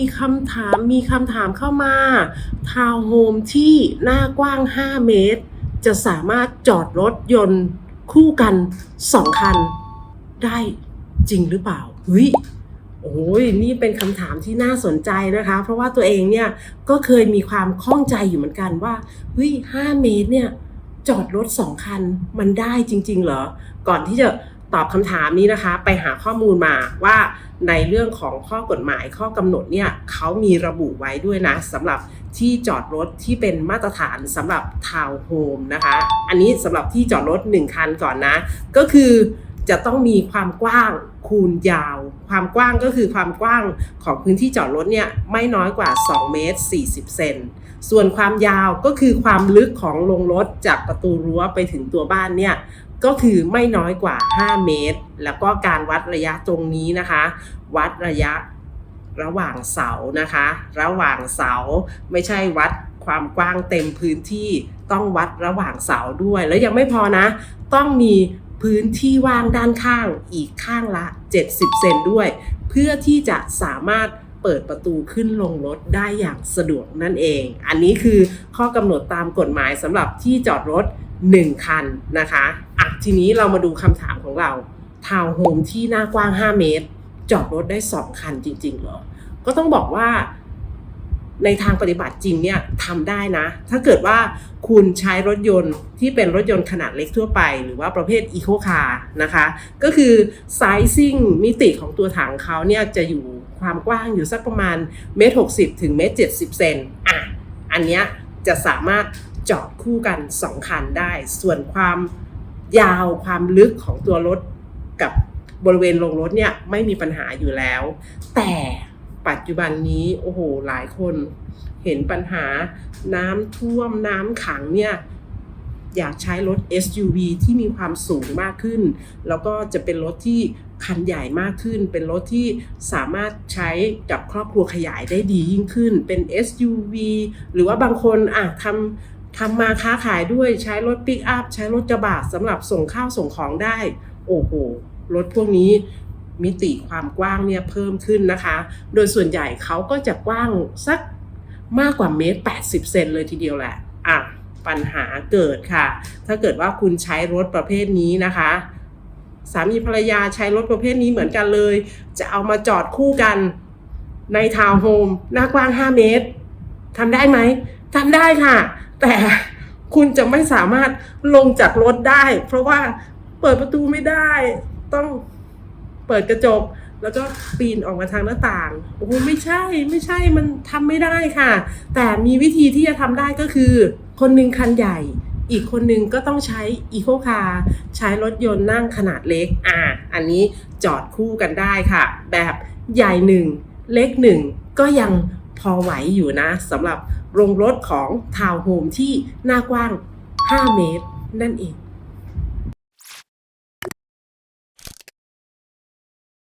ีคำถามมีคำถามเข้ามา ทาวน์โฮมที่หน้ากว้าง 5 เมตร จะสามารถจอดรถยนต์คู่กัน 2 คัน ได้จริงหรือเปล่าเฮ้ยโอ้ยนี่เป็นคำถามที่น่าสนใจนะคะ เพราะว่าตัวเองเนี่ยก็เคยมีความข้องใจอยู่เหมือนกันว่าเฮ้ย5เมตรเนี่ยจอดรถสองคันมันได้จริง ๆ เหรอ ก่อนที่จะ ตอบคำถามนี้นะคะ ไปหาข้อมูลมาว่าในเรื่องของข้อกฎหมายข้อกำหนดเนี่ยเขามีระบุไว้ด้วยนะสำหรับที่จอดรถที่เป็นมาตรฐานสำหรับทาวน์โฮมนะคะ อันนี้สำหรับที่จอดรถ 1 คันก่อนนะ ก็คือจะต้องมีความกว้างคูณยาว ความกว้างก็คือความกว้างของพื้นที่จอดรถเนี่ยไม่น้อยกว่า 2 เมตร 40 เซน ส่วนความยาวก็คือความลึกของโรงรถจากประตูรั้วไปถึงตัวบ้านเนี่ยก็คือไม่น้อยกว่า 5 เมตร แล้วก็การวัดระยะตรงนี้นะคะ วัดระยะระหว่างเสานะคะ ระหว่างเสาไม่ใช่วัดความกว้างเต็มพื้นที่ต้องวัดระหว่างเสาด้วย แล้วยังไม่พอนะ ต้องมีพื้นที่ว่างด้านข้างอีกข้างละ 70 เซนด้วย เพื่อที่จะสามารถ เปิดประตูขึ้นลงรถได้อย่างสะดวกนั่นเอง อันนี้คือข้อกำหนดตามกฎหมายสำหรับที่จอดรถ 1 คันนะคะอะทีนี้เรามาดูคำถามของเราทาวน์โฮมที่หน้ากว้าง 5 เมตร จอดรถได้ 2 คันจริงๆเหรอ ก็ต้องบอกว่า ในทางปฏิบัติจริงเนี่ยทำได้นะ ถ้าเกิดว่าคุณใช้รถยนต์ที่เป็นรถยนต์ขนาดเล็กทั่วไป หรือว่าประเภทอีโคคาร์นะคะ ก็คือไซซิ่งมิติของตัวถังเขาเนี่ยจะอยู่ความกว้างอยู่สักประมาณเมตรหกสิบถึงเมตรเจ็ดสิบเซนอะอันเนี้ยจะสามารถจอดคู่กัน2คันได้ ส่วนความยาวความลึกของตัวรถกับบริเวณโรงรถเนี่ยไม่มีปัญหาอยู่แล้ว แต่ ปัจจุบันนี้โอ้โหหลายคน เห็นปัญหาน้ำท่วมน้ำขังเนี่ยอยากใช้รถ SUV ที่มีความสูงมากขึ้น แล้วก็จะเป็นรถที่คันใหญ่มากขึ้น เป็นรถที่สามารถใช้กับครอบครัวขยายได้ดียิ่งขึ้น เป็น SUV หรือว่าบางคนอะทำทำมาค้าขายด้วยใช้รถปิกอัพใช้รถกระบะสำหรับส่งข้าวส่งของได้ โอ้โห รถพวกนี้ มิติความกว้างเนี่ยเพิ่มขึ้นนะคะ โดยส่วนใหญ่เขาก็จะกว้างสักมากกว่าเมตร 80 เซนเลยทีเดียวแหละอะปัญหาเกิดค่ะ ถ้าเกิดว่าคุณใช้รถประเภทนี้นะคะ สามีภรรยาใช้รถประเภทนี้เหมือนกันเลย จะเอามาจอดคู่กันในทาวน์โฮมหน้ากว้าง 5 เมตรทำได้ไหมทำได้ค่ะ แต่คุณจะไม่สามารถลงจากรถได้ เพราะว่าเปิดประตูไม่ได้ต้อง เปิดกระจก แล้วก็ปีนออกมาทางหน้าต่าง โอ้โหไม่ใช่ไม่ใช่มันทำไม่ได้ค่ะ แต่มีวิธีที่จะทำได้ก็คือ คนหนึ่งคันใหญ่ อีกคนหนึ่งก็ต้องใช้อีโคคาร์ใช้รถยนต์นั่งขนาดเล็ก อ่า อันนี้จอดคู่กันได้ค่ะ แบบใหญ่หนึ่งเล็กหนึ่งก็ยังพอไหวอยู่นะสำหรับโรงรถของทาวน์โฮมที่หน้ากว้าง 5 เมตร นั่นเอง